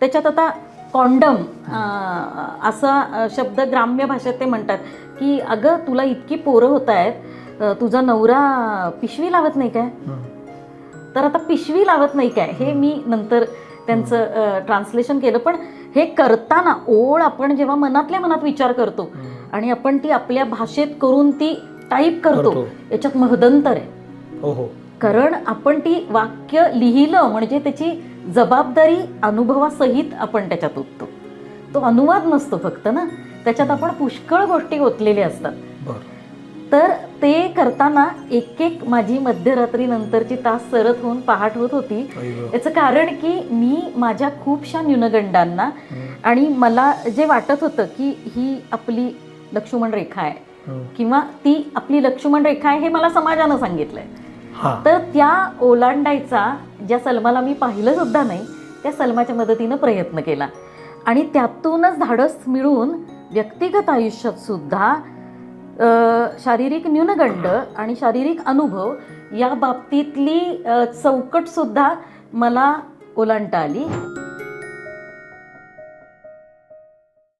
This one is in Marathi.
त्याच्यात आता कॉन्डम असा शब्द ग्राम्य भाषेत ते म्हणतात की अगं तुला इतकी पोरं होत आहेत तुझा नवरा पिशवी लावत नाही काय. तर आता पिशवी लावत नाही काय? हे मी नंतर त्यांचं ट्रान्सलेशन केलं. पण हे करताना ओळ आपण जेव्हा मनातल्या मनात विचार करतो. आणि आपण ती आपल्या भाषेत करून ती टाईप करतो करतो. याच्यात महदंतर आहे. हो हो. कारण आपण ती वाक्य लिहिलं म्हणजे त्याची जबाबदारी अनुभवासहित आपण त्याच्यात ओततो तो अनुवाद नसतो फक्त ना त्याच्यात आपण पुष्कळ गोष्टी ओतलेल्या असतात तर ते करताना एक एक माझी मध्यरात्री नंतरची तास सरत होऊन पहाट होत होती. याचं कारण की मी माझ्या खूपशा न्यूनगंडांना. आणि मला जे वाटत होतं की ही आपली लक्ष्मण रेखा आहे हं. किंवा ती आपली लक्ष्मण रेखा आहे हे मला समाजानं सांगितलंय तर त्या ओलांडायचा ज्या सलमाला मी पाहिलं सुद्धा नाही त्या सलमाच्या मदतीनं प्रयत्न केला. आणि त्यातूनच धाडस मिळून व्यक्तिगत आयुष्यात सुद्धा शारीरिक न्यूनगंड आणि शारीरिक अनुभव या बाबतीतली चौकटसुद्धा मला ओलांडता आली.